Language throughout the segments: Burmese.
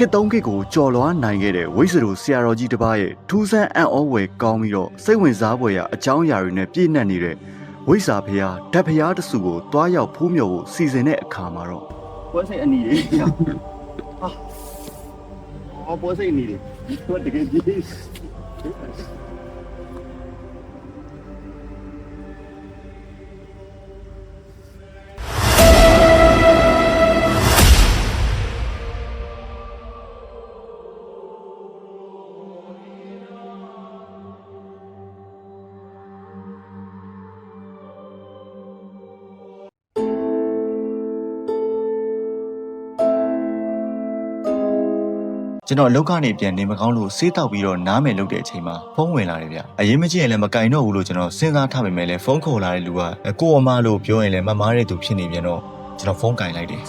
ခေတ်သုံးခေတ်ကိုကြော်လွှားနိုင်ခဲ့တဲ့ဝိဇ္ဇရိုဆရာတော်ကြီးတစ်ပါးရဲ့ထူးဆန်းအံ့ဩဝယ်ကောင်းပြီးတော့စိတ်ဝင်စားဖွယ်ရာအကြောင်းအရာတွေနဲ့ပြည့်နှက်နေတဲ့ဝိဇ္ဇာဖျားဓာတ်ဖျားတစုကိုတွားရောက်ဖိုးမြော်ဖို့စီစဉ်တဲ့အခါမှာတော့ပွဲစိတ်အနီလေးဟာအော်ပွဲစိတ်အနီလေးသူကတကယ်ကြီး ကျွန်တော်အလောက်ကနေပြန်နေမကောင်းလို့ဆေးတောက်ပြီးတော့နားမယ်လုပ်တဲ့အချိန်မှာဖုန်းဝင်လာတယ်ဗျအရင်မကြည့်ရင်လည်းမကင်တော့ဘူးလို့ကျွန်တော်စဉ်းစားထားပေမဲ့လည်းဖုန်းခေါ်လာတဲ့လူကကိုအမလို့ပြောရင်လည်းမမားတဲ့သူဖြစ်နေပြန်တော့ကျွန်တော်ဖုန်းကင်လိုက်တယ်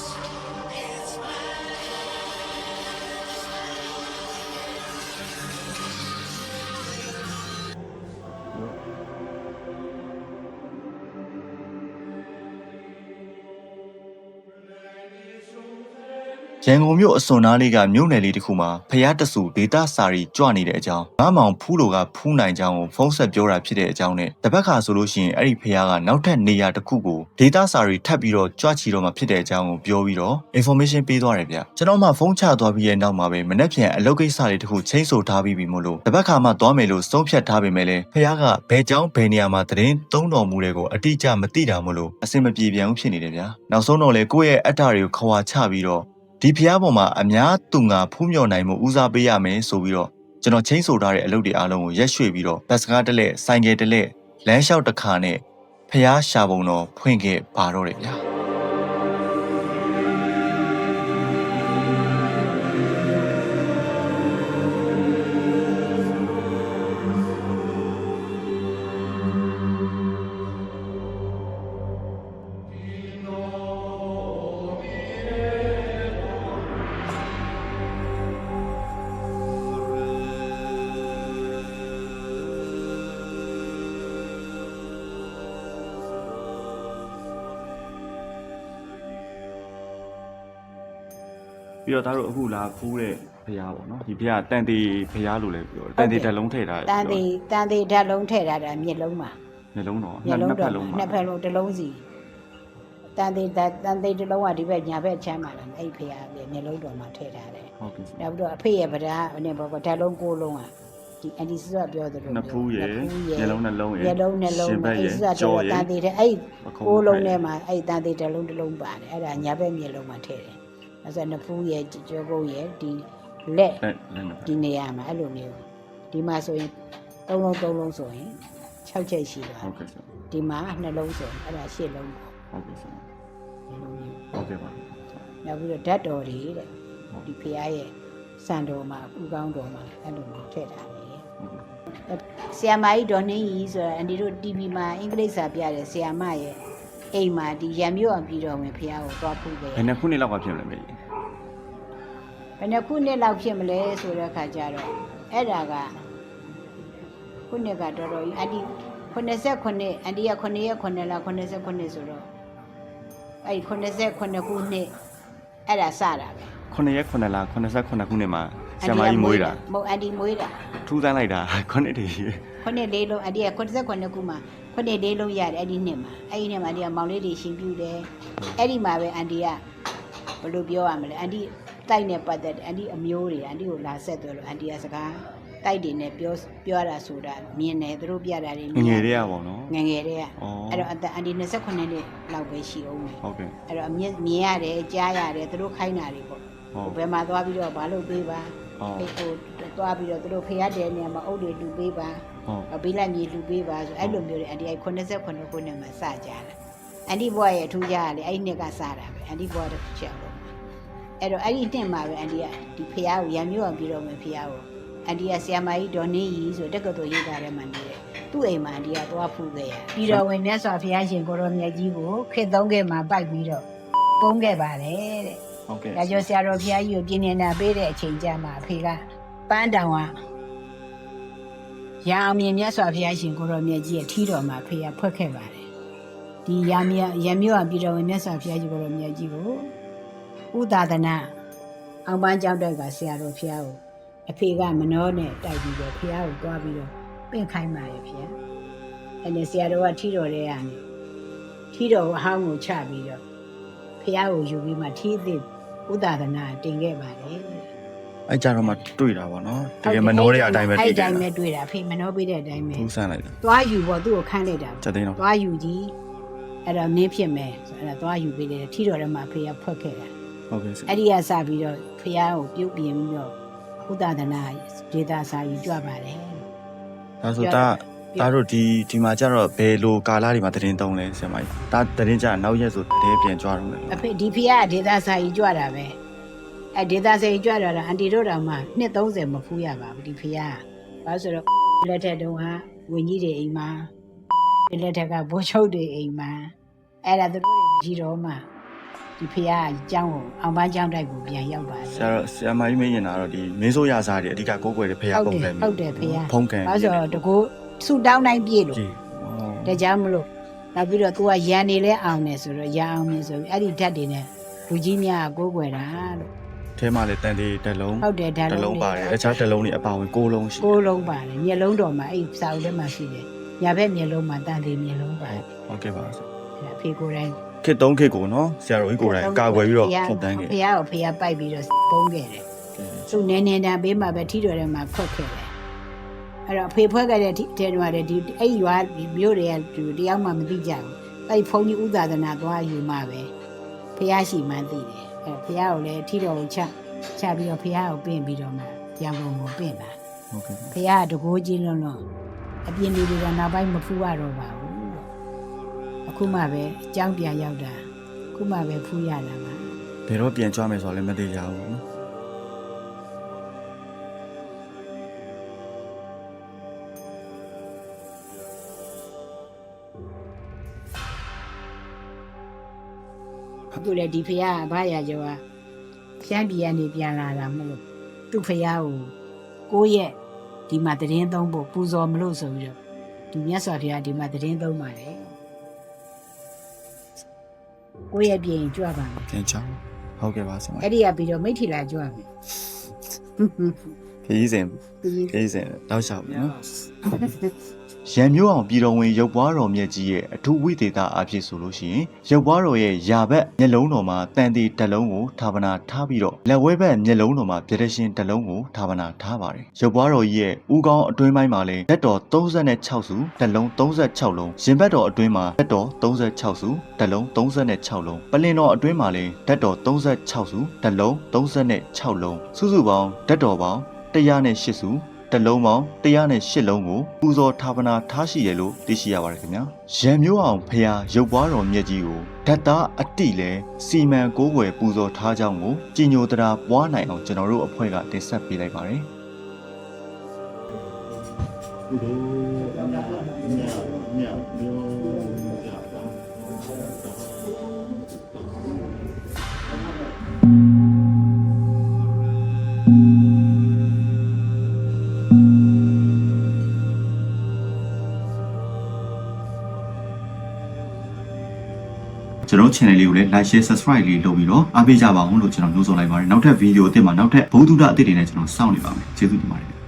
ရန်ကုန်မြို့အစွန်နားလေးကမြို့နယ်လေးတစ်ခုမှာဖျားတဆူဒေတာစာရီကြွနေတဲ့အကြောင်းငါမောင်ဖူးလိုကဖူးနိုင်ကြောင်းကိုဖုန်းဆက်ပြောတာဖြစ်တဲ့အကြောင်းနဲ့တပတ်ခါဆိုလို့ရှိရင်အဲ့ဒီဖျားကနောက်ထပ်နေရာတစ်ခုကိုဒေတာစာရီထပ်ပြီးတော့ကြွချီတော့မှဖြစ်တဲ့အကြောင်းကိုပြောပြီးတော့ information ပေးသွားတယ်ဗျကျွန်တော်မှဖုန်းချသွားပြီးရဲ့နောက်မှာပဲမနေ့ပြန်အလုပ်ကိစ္စလေးတစ်ခုချိန်ဆထားပြီးပြီမို့လို့တပတ်ခါမှသွားမယ်လို့ဆုံးဖြတ်ထားပေမဲ့လည်းဖျားကဘယ်ကြောင်းဘယ်နေရာမှာသတင်းသုံးတော်မူတဲ့ကိုအတိအကျမသိတာမို့လို့အဆင်မပြေပြန်ဘူးဖြစ်နေတယ်ဗျာနောက်ဆုံးတော့လေကိုယ့်ရဲ့အတ္တတွေကိုခွာချပြီးတော့ ဒီဖျားပေါ်မှာအများသူငါဖူးမြော်နိုင်မှုဦးစားပေးရမယ်ဆိုပြီးတော့ကျွန်တော်ချင်းဆိုထားတဲ့အလုပ်တွေအားလုံးကိုရက်ရွှေ့ပြီးတော့ဘတ်စကားတစ်လက်ဆိုင်ကယ်တစ်လက်လမ်းလျှောက်တစ်ခါနဲ့ဖျားရှာပုံတော်ဖွင့်ခဲ့ပါတော့တယ်ဗျာ ပြီးတော့သားတို့အခုလာဖူးတဲ့ဖျားပေါ့နော်ဒီဖျားတန်တီဖျားလို့လည်းပြောတယ်တန်တီတစ်လုံးထည့်ထားတယ်တန်သေးတန်သေးဓာတ်လုံးထည့်ထားတာမျက်လုံးမှာနှလုံးတော့မျက်လုံးနှစ်ဖတော့က်လုံးမှာနှစ်ဖက်လုံးတစ်လုံးစီတန်သေးဓာတ်တန်သေးတစ်လုံးကဒီဘက်ညာဘက်ချမ်းပါလားအဲ့ဖျားပြမျက်လုံးတော်မှာထည့်ထားတယ်ဟုတ်ကဲ့နောက်ပြီးတော့အဖေရဲ့ဗဒာနဲ့ဘောဓာတ်လုံးကိုလုံးอ่ะဒီအန်ဒီစကပြောသလိုနှစ်ဖူးရယ်မျက်လုံးနှလုံးရယ်မျက်လုံးနှလုံးရှင်ဘက်ရအဲ့ယ်စကကြောတော့ရတယ်န်သေးတယ်အဲ့ပခုံးကိုလုံးထဲမှာအဲ့တန်သေးတစ်လုံးတစ်လုံးပါတယ်အဲ့ဒါညာဘက်မျက်လုံးမှာထည့်တယ် အဲ့ဆိုနှစ်ဖူးရဲ့ကြောကုန်းရဲ့ဒီလက်လက်လက်နှစ်ဖက်ဒီနေရာမှာအဲ့လိုမျိုးဒီမှာဆိုရင်၃လုံး၃လုံးဆိုရင်6ချက်ရှိသွားဟုတ်ကဲ့ဆရာဒီမှာနှလုံးဆိုရင်အဲ့ဒါ၈လုံးပေါ့ဟုတ်ကဲ့ဆရာဒီလိုမျိုးဟုတ်ကဲ့ပါနောက်ပြီးတော့ဓာတ်တော်တွေတဲ့ဒီဖရားရဲ့စံတော်မှာဥကောင်းတော်မှာအဲ့လိုမျိုးထည့်ထားတယ်ဟုတ်ကဲ့ဆီယမကြီးဒေါ်နှင်းကြီးဆိုတာအန်ဒီတို့ TV မှာအင်္ဂလိပ်စာပြတဲ့ဆီယမရဲ့အိမ်မှာဒီရံမြို့အောင်ပြည်တော်ဝင်ဖရားကိုသွားဖူးခဲ့ဘယ်နှစ်ခုနှစ်လောက်ကဖြစ်မလဲမေကြီး ဘယ်နှခုနှစ်လောက်ဖြစ်မလဲဆိုတဲ့အခါကျတော့အဲ့ဒါကခုနှစ်ကတော်တော်ကြီးအန်ဒီ89အန်ဒီက9ရက်9လ89ဆိုတော့အဲ့ဒီ89ခုနှစ်အဲ့ဒါစတာပဲ9ရက်9လ89ခုနှစ်မှာဆရာမကြီးမွေးတာမဟုတ်အန်ဒီမွေးတာထူးဆန်းလိုက်တာ9နှစ်တည်းခုနှစ်လေးလုံးအန်ဒီက89ခုမှာခုနှစ်လေးလုံးရတယ်အဲ့ဒီနှစ်မှာအဲ့ဒီနှစ်မှာအန်ဒီကမောင်လေးတွေရှင်ပြူတယ်အဲ့ဒီမှာပဲအန်ဒီကဘယ်လိုပြောရမလဲအန်ဒီ တိုက်နဲ့ပတ်သက်တယ်အန်ဒီအမျိုးတွေအန်ဒီကိုလာဆက်တယ်လို့အန်ဒီကစကားတိုက်တွေနဲ့ပြောပြောတာဆိုတာမြင်တယ်သူတို့ပြတာတွေငငယ်တည်းရပါတော့ငယ်ငယ်တည်းကဩအဲ့တော့အသက်အန်ဒီ29နှစ်လောက်ပဲရှိအောင်မယ်ဟုတ်ကဲ့အဲ့တော့အမြင်မြင်ရတယ်ကြားရတယ်သူတို့ခိုင်းတာတွေပေါ့ဟုတ်ဘယ်မှာသွားပြီးတော့ဘာလုပ်ပေးပါဟုတ်အဲ့ဟိုသွားပြီးတော့သူတို့ဖျားတယ်နေရာမှာအုပ်တွေလူပေးပါဟုတ်ဘေးလက်မြေလူပေးပါဆိုအဲ့လိုမျိုးတွေအန်ဒီအဲ့89ခုနှစ်မှာစကြတာအန်ဒီဘွားရဲ့အထူးကြရလေအဲ့ဒီနှစ်ကစတာပဲအန်ဒီဘွားတစ်ချက်လို့ အဲ့တော့အဲ့ဒီနှစ်မှာပဲအန်ဒီကဒီဖျားကိုရံမျိုးအောင်ပြီးတော့မယ်ဖျားကိုအန်ဒီကဆီယမကြီးဒေါ်နေကြီးဆိုတက္ကသိုလ်ရေးသားထဲမှာနေတယ်သူ့အိမ်မှာအန်ဒီကသွားဖူးခဲ့ရပြီးတော့ဝင်မြတ်စွာဘုရားရှင်ကိုရောမြတ်ကြီးကိုခေတ်သုံးခဲ့မှာပိုက်ပြီးတော့ပုံခဲ့ပါတယ်တဲ့ဟုတ်ကဲ့ဒါကြောင့်ဆရာတော်ဘုရားကြီးကိုပြင်းနေတာပေးတဲ့အချိန်ကျမှအဖေကပန်းတောင်ကရအောင်မြင်မြတ်စွာဘုရားရှင်ကိုရောမြတ်ကြီးရဲ့ထီတော်မှာဖေကဖွက်ခဲ့ပါတယ်ဒီရမြရမြို့အောင်ပြည်တော်ဝင်မြတ်စွာဘုရားကြီးကိုရောမြတ်ကြီးကို ဥသာဒနာအောင်ပန်းကြောက်တိုက်ကဆရာတော်ဖះကိုအဖေကမနှောနဲ့တိုက်ပြီးတော့ဖះကိုတွားပြီးတော့ပင့်ခိုင်းပါရဲ့ဖះအဲ့ဒီဆရာတော်ကထီတော်တဲ့ကနေထီတော်အဟောင်းကိုချပြီးတော့ဖះကိုယူပြီးမှထီးသစ်ဥဒဒနာတင်ခဲ့ပါတယ်အဲ့ကြတော့မှတွေ့တာပေါ့နော်တကယ်မနှောတဲ့အတိုင်းပဲအဲ့တွေ့အတယ်တိုင်းပဲတွေ့တာဖေမနှောပေးတဲ့အတိုင်းပဲထူးဆန်းလိုက်တာသွားယူပေါ့သူ့ကိုခန့်လိုက်တာချက်သိန်းတော့သွားယူကြီးအဲ့တော့နင်းဖြစ်မယ်ဆိုအဲ့ဒါသွားယူပေးတယ်ထီတော်ထဲမှာဖေကဖွက်ခဲ့တာ ဟုတ်ကဲ့ဆရာအဲ့ဒီကစပြီးတော့ဖះကိုပြုတ်ပြင်ပြီးတော့ဥဒဒနာဒေတာစာယူကြပါတယ်ဒါဆိုတာဒါတို့ဒီဒီမှာကျတော့ဘယ်လိုကာလတွေမှာသတင်းသုံးလဲဆရာမကြီးဒါသတင်းကြနောက်ရက်ဆိုသတင်းပြန်ကြွားတော့မယ်အဖေဒီဖះကဒေတာစာယူကြတာပဲအဲ့ဒေတာစာယူကြတာအန်တီတို့တောင်မှနှစ်30မဖူးရပါဘူးဒီဖះကဘာလို့ဆိုတော့လက်ထက်တုန်းကဝင်းကြီးတွေအိမ်မှာလက်ထက်ကဘိုးချုပ်တွေအိမ်မှာအဲ့ဒါသူတို့တွေမရှိတော့မှ ဒီဖះအကြောင်းကိုအောင်ပန်းကျောင်းတိုက်ကိုပြန်ရောက်ပါတယ်ဆရာတော့ဆရာမကြီးမင်းရင်တာတော့ဒီမင်းစိုးရစားတွေအဓိကကိုယ်ွယ်တဲ့ဖះပုံစံမျိုးဟုတ်တယ်ဖះဖုံးကန်ဘာဆိုတော့တကူဆူတောင်းတိုင်းပြည့်လို့ဒါကြောင့်မလို့နောက်ပြီးတော့ तू ကရန်နေလဲအောင်နေဆိုတော့ရအောင်နေဆိုပြီးအဲ့ဒီဓာတ်တွေနဲ့လူကြီးများကိုယ်ွယ်တာလို့ထဲမှာလည်းတန်သေးဓာတ်လုံးဟုတ်တယ်ဓာတ်လုံးပါတယ်အခြားဓာတ်လုံးတွေအပါဝင်၉လုံးရှိ၉လုံးပါတယ်မျက်လုံးတော်မှာအဲ့စာအုပ်ထဲမှာရှိတယ်ညာဘက်မျက်လုံးမှာတန်သေးမျက်လုံးပါတယ်ဟုတ်ကဲ့ပါဆရာဖေကိုယ်တိုင်း ခေတ်သုံးခေတ်ကိုနော်ဆရာတော်ကြီးကိုယ်တိုင်ကာကွယ်ပြီးတော့ဖြတ်တန်းခဲ့ဖေရကိုဖေရပိုက်ပြီးတော့ပုံးခဲ့တယ်သူနေနေတန်ပေးမှာပဲထီတော်ထဲမှာခွက်ခဲ့တယ်အဲ့တော့ဖေဖွဲ့ခဲ့တဲ့ဒီတဲတော်ကဒီအဲ့ရွာမြို့တွေကသူတယောက်မှမသိကြဘူးအဲ့ဖုန်းကြီးဥသာသနာသွားယူမှပဲဖះရှိမှန်းသိတယ်အဲ့ဖះကိုလည်းထီတော်ကိုချချပြီးတော့ဖះကိုပင့်ပြီးတော့မှရံကုန်ကိုပင့်တာဟုတ်ကဲ့ဖះကတကိုးချင်းလုံးလုံးအပြင်လူတွေကနောက်ပိုင်းမဖူးရတော့ပါဘူးလို့အ ခုမှပဲအကြောင်းပြန်ရောက်တာအခုမှပဲဖူးရတာပါဘယ်တော့ပြန်ကြွမယ်ဆိုတော့လည်းမသိကြဘူးနော်အခုလည်းဒီဖះကဘာရကျော်ကဖြန်းပြည်ကနေပြန်လာတာမလို့သူ့ဖះကိုကိုယ့်ရဲ့ဒီမှာတရင်သုံးဖို့ပူဇော်မလို့ဆိုပြီးတော့ဒီမြတ်စွာဘုရားဒီမှာတရင်သုံးပါတယ် ကိုယ့်ရဲ့ပြင်ကြွပါမယ်ပြန်ချောင်းဟုတ်ကဲ့ပါဆရာမအဲ့ဒီကပြီးတော့မိထီလာကြွမယ်ခရီးစဉ်ဒီခရီးစဉ်တောက်လျှောက်ပြီနော် ရံမျိုးအောင်ပြည်တော်ဝင်ရုပ်ပွားတော်မြတ်ကြီးရဲ့အထူးဝိသေသအဖြစ်ဆိုလို့ရှိရင်ရုပ်ပွားတော်ရဲ့ယာဘက်မျက်လုံးတော်မှာတန်တီတစ်လုံးကိုဌာပနာထားပြီးတော့လက်ဝဲဘက်မျက်လုံးတော်မှာပြည့်ရှင်တစ်လုံးကိုဌာပနာထားပါတယ်ရုပ်ပွားတော်ကြီးရဲ့ဥကောင်းအတွင်းပိုင်းမှာလည်းလက်တော်36စုတစ်လုံး36လုံးရင်ဘက်တော်အတွင်းမှာလက်တော်36စုတစ်လုံး36လုံးပလင်တော်အတွင်းမှာလည်းလက်တော်36စုတစ်လုံး36လုံးစုစုပေါင်းလက်တော်ပေါင်း108စု တစ်လုံးပေါင်း108လုံးကိုပူဇော်ဌာပနာထားရှိရလို့သိရှိရပါတယ်ခင်ဗျာရံမျိုးအောင်ဖရာရုပ်ပွားတော်မြတ်ကြီးကိုဓာတ်သားအတိလဲစီမံကိုးကွယ်ပူဇော်ထားကြောင်းကိုကြည်ညိုတရာပွားနိုင်အောင်ကျွန်တော်တို့အဖွဲ့ကတင်ဆက်ပေးလိုက်ပါတယ်ကျွ န်တော် channel လေးကိုလည်း like share subscribe လေးလုပ်ပြီးတော့အားပေးကြပါအောင်လို့ကျွန်တော်နှိုးဆော်လိုက်ပါတယ်နောက်ထပ်ဗီဒီယိုအသစ်မှာနောက်ထပ်ဘုဒ္ဓအသစ်တွေနဲ့ကျွန်တော်စောင့်နေပါမယ်ကျေးဇူးတင်ပါတယ်